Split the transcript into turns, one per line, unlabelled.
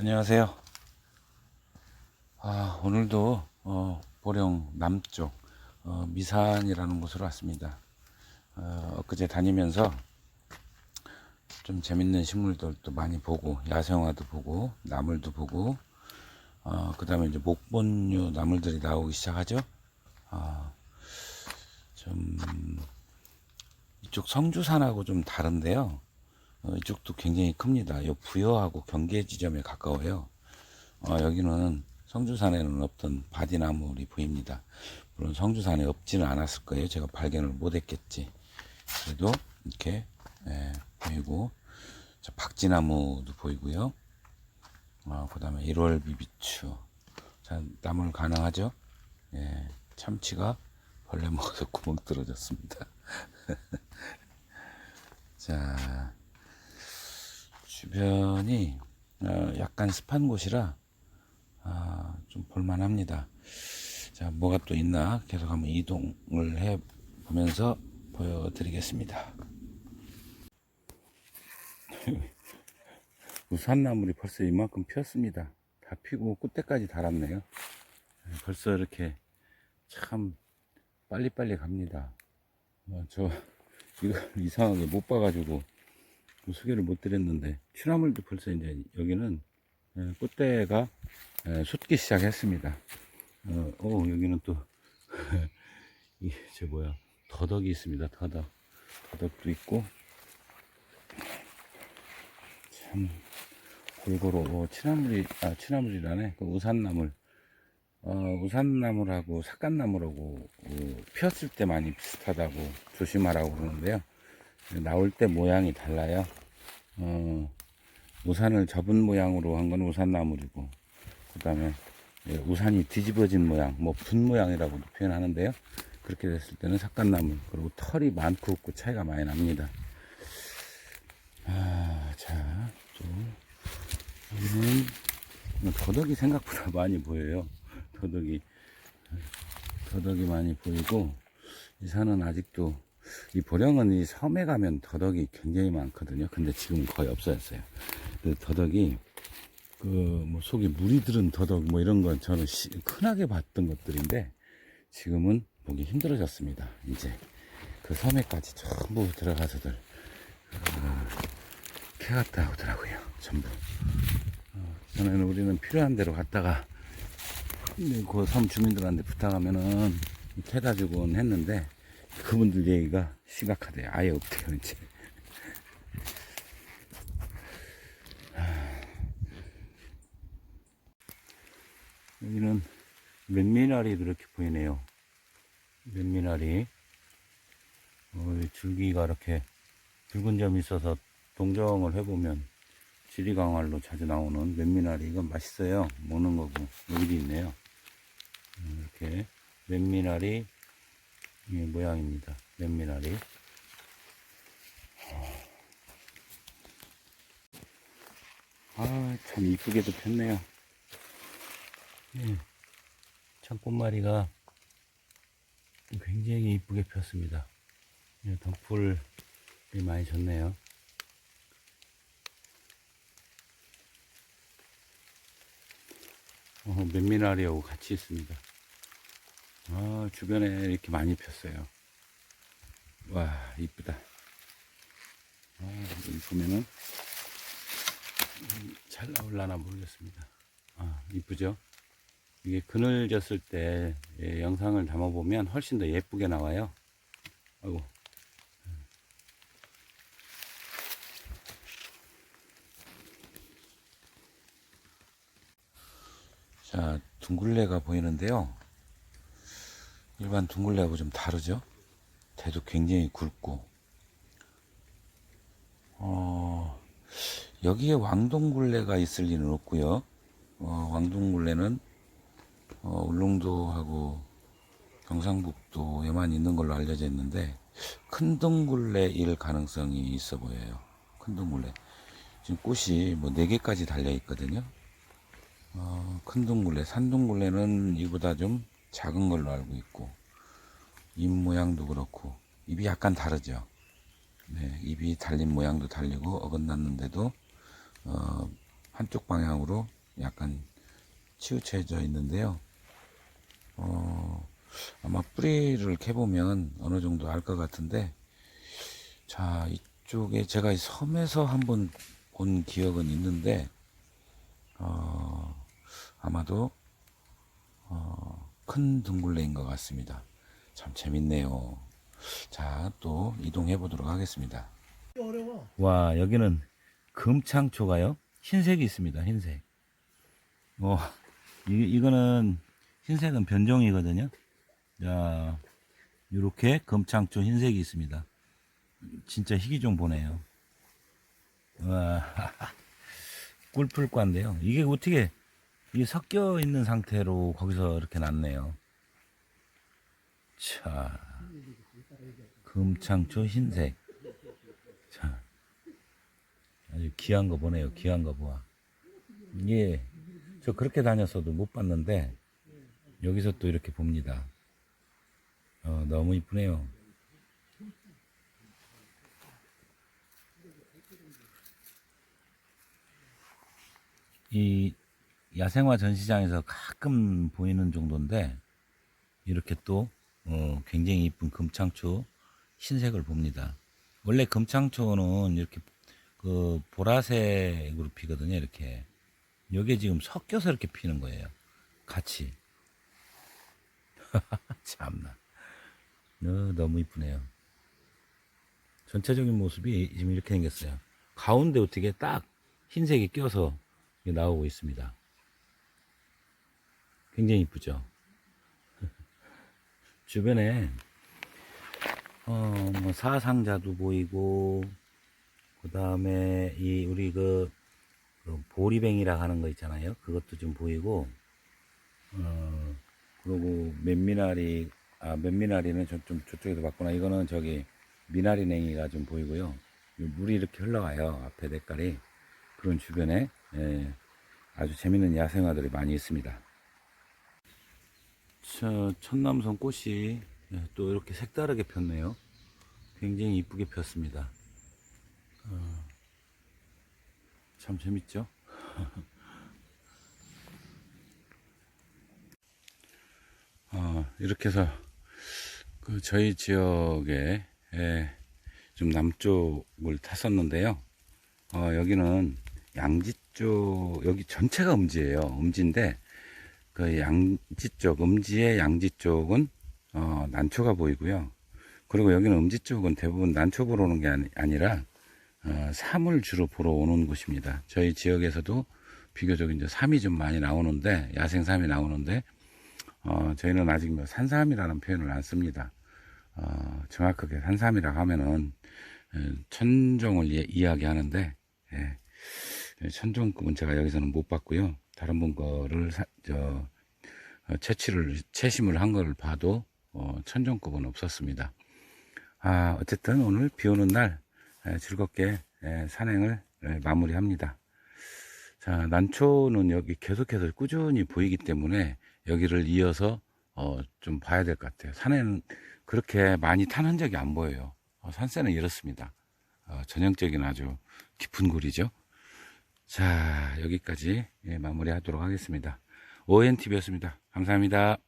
안녕하세요. 아, 오늘도 어, 보령 남쪽 어, 미산이라는 곳으로 왔습니다. 어, 엊그제 다니면서 좀 재밌는 식물들도 많이 보고 야생화도 보고 나물도 보고 어, 그 다음에 이제 목본류 나물들이 나오기 시작하죠. 어, 좀 이쪽 성주산하고 좀 다른데요. 어, 이쪽도 굉장히 큽니다. 요 부여하고 경계 지점에 가까워요. 어, 여기는 성주산에는 없던 바디나물이 보입니다. 물론 성주산에 없지는 않았을 거예요. 제가 발견을 못했겠지. 그래도 이렇게 예, 보이고 저 박쥐나무도 보이고요. 어, 그 다음에 1월 비비추. 자, 나물 가능하죠? 예, 참치가 벌레 먹어서 구멍 뚫어졌습니다. 자, 주변이 어, 약간 습한 곳이라 아, 좀 볼만합니다. 자, 뭐가 또 있나 계속 한번 이동을 해 보면서 보여드리겠습니다. 우산나물이 벌써 이만큼 피었습니다. 다 피고 끝에까지 달았네요. 벌써 이렇게 참 빨리빨리 갑니다. 어, 저 이거 이상하게 못 봐가지고 소개를 못 드렸는데 취나물도 벌써 이제 여기는 예, 꽃대가 예, 솟기 시작했습니다. 어, 어, 여기는 또 이제 뭐야 더덕이 있습니다. 더덕 더덕도 있고 참 골고루 어, 취나물이 아 취나물이라네 그 우산나물 어, 우산나물하고 삭간나물하고 어, 피었을 때 많이 비슷하다고 조심하라고 그러는데요. 나올 때 모양이 달라요. 어, 우산을 접은 모양으로 한 건 우산나물이고, 그 다음에 우산이 뒤집어진 모양, 뭐 분 모양이라고도 표현하는데요. 그렇게 됐을 때는 삭간나물, 그리고 털이 많고 없고 차이가 많이 납니다. 아, 자, 또, 여기는 뭐 더덕이 생각보다 많이 보여요. 더덕이, 더덕이 많이 보이고, 이 산은 아직도 이 보령은 이 섬에 가면 더덕이 굉장히 많거든요. 근데 지금 거의 없어졌어요. 그 더덕이 그 뭐 속에 물이 들은 더덕 뭐 이런 건 저는 시, 흔하게 봤던 것들인데 지금은 보기 힘들어졌습니다. 이제 그 섬에까지 전부 들어가서들 어, 캐 갔다 오더라고요. 전부. 어, 전에는 우리는 필요한 대로 갔다가 그 섬 주민들한테 부탁하면은 캐다 주곤 했는데 그분들 얘기가 심각하대요. 아예 없대요, 이제. 여기는 맨미나리도 이렇게 보이네요. 맨미나리. 어, 이 줄기가 이렇게 붉은 점이 있어서 동정을 해보면 지리강활로 자주 나오는 맨미나리. 이건 맛있어요. 먹는 거고. 여기도 있네요. 음, 이렇게 맨미나리 이 모양입니다. 맨미나리. 아, 참 이쁘게도 폈네요. 예, 참 꽃마리가 굉장히 이쁘게 폈습니다. 예, 덩풀이 많이 졌네요. 어, 맨미나리하고 같이 있습니다. 아, 주변에 이렇게 많이 폈어요. 와, 이쁘다. 아, 여기 보면은, 음, 잘 나올라나 모르겠습니다. 아, 이쁘죠? 이게 그늘 졌을 때 예, 영상을 담아보면 훨씬 더 예쁘게 나와요. 아이고. 자, 둥글레가 보이는데요. 일반 둥글레하고 좀 다르죠? 대도 굉장히 굵고, 어, 여기에 왕동굴레가 있을 리는 없고요. 어, 왕동굴레는 어, 울릉도하고 경상북도에만 있는 걸로 알려져 있는데 큰 둥굴레일 가능성이 있어 보여요. 큰 둥굴레. 지금 꽃이 뭐네 개까지 달려 있거든요. 어, 큰 둥굴레, 산둥굴레는 이보다 좀 작은 걸로 알고 있고 입 모양도 그렇고 입이 약간 다르죠. 네, 입이 달린 모양도 달리고 어긋났는데도 어, 한쪽 방향으로 약간 치우쳐져 있는데요. 어, 아마 뿌리를 캐보면 어느 정도 알 것 같은데, 자, 이쪽에 제가 이 섬에서 한번 본 기억은 있는데, 어, 아마도, 어, 큰 둥굴레인 것 같습니다. 참 재밌네요. 자, 또 이동해 보도록 하겠습니다.
어려워.
와, 여기는 금창초가요? 흰색이 있습니다, 흰색. 어, 이, 이거는 흰색은 변종이거든요. 자, 요렇게 금창초 흰색이 있습니다. 진짜 희귀 좀 보네요. 와, 꿀풀과인데요. 이게 어떻게, 이게 섞여 있는 상태로 거기서 이렇게 났네요. 자, 금창초 흰색. 자, 아주 귀한 거 보네요. 귀한 거 보아. 이게 저 그렇게 다녔어도 못 봤는데 여기서 또 이렇게 봅니다. 어, 너무 이쁘네요. 이 야생화 전시장에서 가끔 보이는 정도인데 이렇게 또 어, 굉장히 이쁜 금창초 흰색을 봅니다. 원래 금창초는 이렇게 그 보라색으로 피거든요. 이렇게 여기에 지금 섞여서 이렇게 피는 거예요. 같이. 참나. 어, 너무 이쁘네요. 전체적인 모습이 지금 이렇게 생겼어요. 가운데 어떻게 딱 흰색이 껴서 나오고 있습니다. 굉장히 이쁘죠. 주변에 어, 뭐 사상자도 보이고 그 다음에 이 우리 그, 그 보리뱅이라 하는 거 있잖아요. 그것도 좀 보이고 어 그리고 맨미나리 아 맨미나리는 좀, 좀 저쪽에서 봤구나. 이거는 저기 미나리 냉이가 좀 보이고요. 이 물이 이렇게 흘러가요. 앞에 대깔이 그런 주변에 예, 아주 재밌는 야생화들이 많이 있습니다. 저 천남성 꽃이 예, 또 이렇게 색다르게 폈네요. 굉장히 이쁘게 폈습니다. 어, 참 재밌죠? 어, 이렇게 해서 그 저희 지역에 예, 좀 남쪽을 탔었는데요. 어, 여기는 양지 쪽 여기 전체가 음지예요. 음지인데 그 양지 쪽 음지의 양지 쪽은 어, 난초가 보이고요. 그리고 여기는 음지 쪽은 대부분 난초 보러 오는 게 아니, 아니 라 어, 삼을 주로 보러 오는 곳입니다. 저희 지역에서도 비교적 이제 삼이 좀 많이 나오는데 야생 삼이 나오는데 어, 저희는 아직 뭐 산삼이라는 표현을 안 씁니다. 어, 정확하게 산삼이라고 하면은 에, 천종을 이, 이야기하는데 예, 천종급은 제가 여기서는 못 봤고요. 다른 분 거를 사, 저 어, 채취를 채심을 한 걸 봐도 어, 천종급은 없었습니다. 아, 어쨌든 오늘 비 오는 날 에, 즐겁게 에, 산행을 에, 마무리합니다. 자, 난초는 여기 계속해서 꾸준히 보이기 때문에 여기를 이어서 어, 좀 봐야 될 것 같아요. 산에는 그렇게 많이 탄 흔적이 안 보여요. 어, 산세는 이렇습니다. 어, 전형적인 아주 깊은 굴이죠. 자, 여기까지 예, 마무리하도록 하겠습니다. ONTV였습니다. 감사합니다.